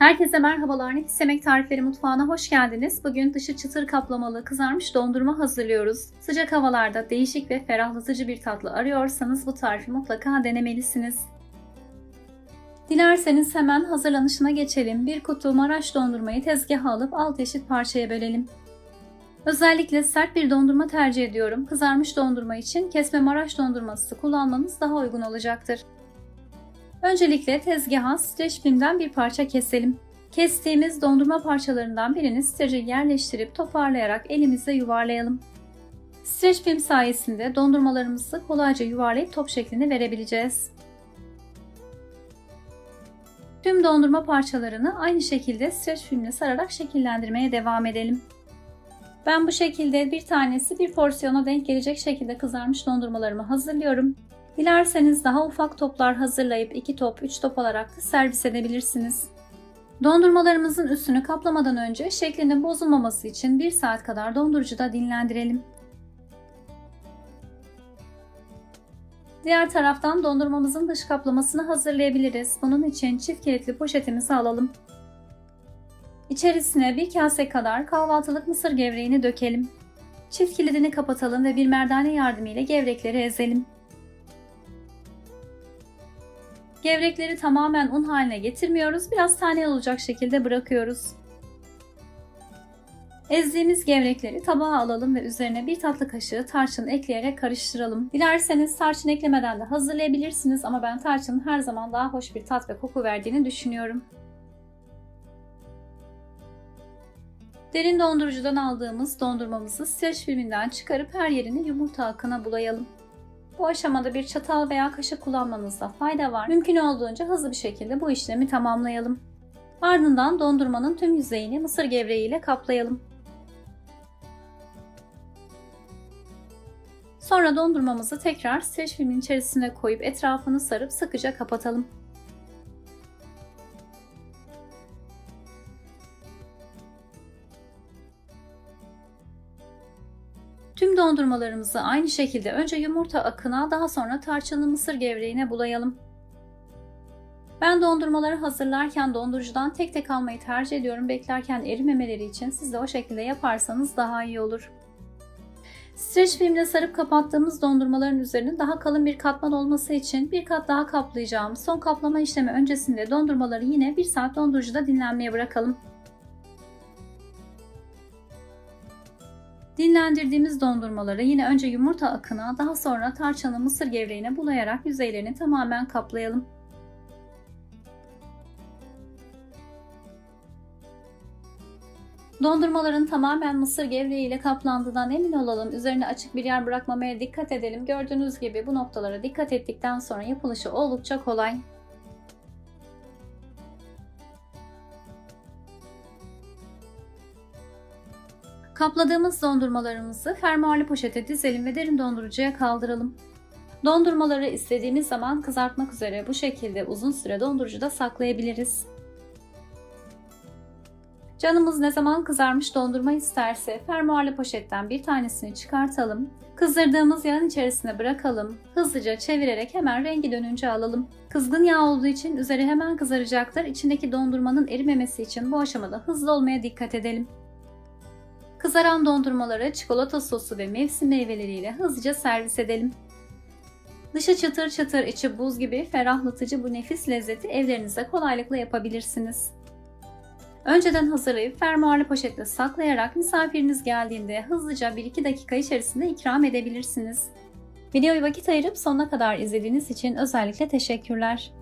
Herkese merhabalar. Nefis Yemek Tarifleri Mutfağı'na hoş geldiniz. Bugün dışı çıtır kaplamalı kızarmış dondurma hazırlıyoruz. Sıcak havalarda değişik ve ferahlatıcı bir tatlı arıyorsanız bu tarifi mutlaka denemelisiniz. Dilerseniz hemen hazırlanışına geçelim. Bir kutu Maraş dondurmayı tezgaha alıp alt eşit parçaya bölelim. Özellikle sert bir dondurma tercih ediyorum. Kızarmış dondurma için kesme Maraş dondurması kullanmanız daha uygun olacaktır. Öncelikle tezgaha streç filmden bir parça keselim. Kestiğimiz dondurma parçalarından birini strece yerleştirip toparlayarak elimizle yuvarlayalım. Streç film sayesinde dondurmalarımızı kolayca yuvarlayıp top şeklini verebileceğiz. Tüm dondurma parçalarını aynı şekilde streç filmle sararak şekillendirmeye devam edelim. Ben bu şekilde bir tanesi bir porsiyona denk gelecek şekilde kızarmış dondurmalarımı hazırlıyorum. Dilerseniz daha ufak toplar hazırlayıp 2 top 3 top olarak da servis edebilirsiniz. Dondurmalarımızın üstünü kaplamadan önce şeklinin bozulmaması için 1 saat kadar dondurucuda dinlendirelim. Diğer taraftan dondurmamızın dış kaplamasını hazırlayabiliriz. Bunun için çift kilitli poşetimizi alalım. İçerisine bir kase kadar kahvaltılık mısır gevreğini dökelim. Çift kilidini kapatalım ve bir merdane yardımıyla gevrekleri ezelim. Gevrekleri tamamen un haline getirmiyoruz. Biraz tane olacak şekilde bırakıyoruz. Ezdiğimiz gevrekleri tabağa alalım ve üzerine bir tatlı kaşığı tarçın ekleyerek karıştıralım. Dilerseniz tarçın eklemeden de hazırlayabilirsiniz ama ben tarçının her zaman daha hoş bir tat ve koku verdiğini düşünüyorum. Derin dondurucudan aldığımız dondurmamızı streç filminden çıkarıp her yerini yumurta akına bulayalım. Bu aşamada bir çatal veya kaşık kullanmanızda fayda var. Mümkün olduğunca hızlı bir şekilde bu işlemi tamamlayalım. Ardından dondurmanın tüm yüzeyini mısır gevreği ile kaplayalım. Sonra dondurmamızı tekrar streç filmin içerisine koyup etrafını sarıp sıkıca kapatalım. Tüm dondurmalarımızı aynı şekilde önce yumurta akına daha sonra tarçınlı mısır gevreğine bulayalım. Ben dondurmaları hazırlarken dondurucudan tek tek almayı tercih ediyorum. Beklerken erimemeleri için siz de o şekilde yaparsanız daha iyi olur. Streç filmle sarıp kapattığımız dondurmaların üzerine daha kalın bir katman olması için bir kat daha kaplayacağım. Son kaplama işlemi öncesinde dondurmaları yine 1 saat dondurucuda dinlenmeye bırakalım. Dinlendirdiğimiz dondurmaları yine önce yumurta akına daha sonra tarçınlı mısır gevreğine bulayarak yüzeylerini tamamen kaplayalım. Dondurmaların tamamen mısır gevreği ile kaplandığından emin olalım. Üzerine açık bir yer bırakmamaya dikkat edelim. Gördüğünüz gibi bu noktalara dikkat ettikten sonra yapılışı oldukça kolay. Kapladığımız dondurmalarımızı fermuarlı poşete dizelim ve derin dondurucuya kaldıralım. Dondurmaları istediğimiz zaman kızartmak üzere bu şekilde uzun süre dondurucuda saklayabiliriz. Canımız ne zaman kızarmış dondurma isterse fermuarlı poşetten bir tanesini çıkartalım. Kızdırdığımız yağın içerisine bırakalım. Hızlıca çevirerek hemen rengi dönünce alalım. Kızgın yağ olduğu için üzeri hemen kızaracaktır. İçindeki dondurmanın erimemesi için bu aşamada hızlı olmaya dikkat edelim. Kızaran dondurmaları çikolata sosu ve mevsim meyveleriyle hızlıca servis edelim. Dışı çıtır çıtır içi buz gibi ferahlatıcı bu nefis lezzeti evlerinizde kolaylıkla yapabilirsiniz. Önceden hazırlayıp fermuarlı poşetle saklayarak misafiriniz geldiğinde hızlıca 1-2 dakika içerisinde ikram edebilirsiniz. Videoyu vakit ayırıp sonuna kadar izlediğiniz için özellikle teşekkürler.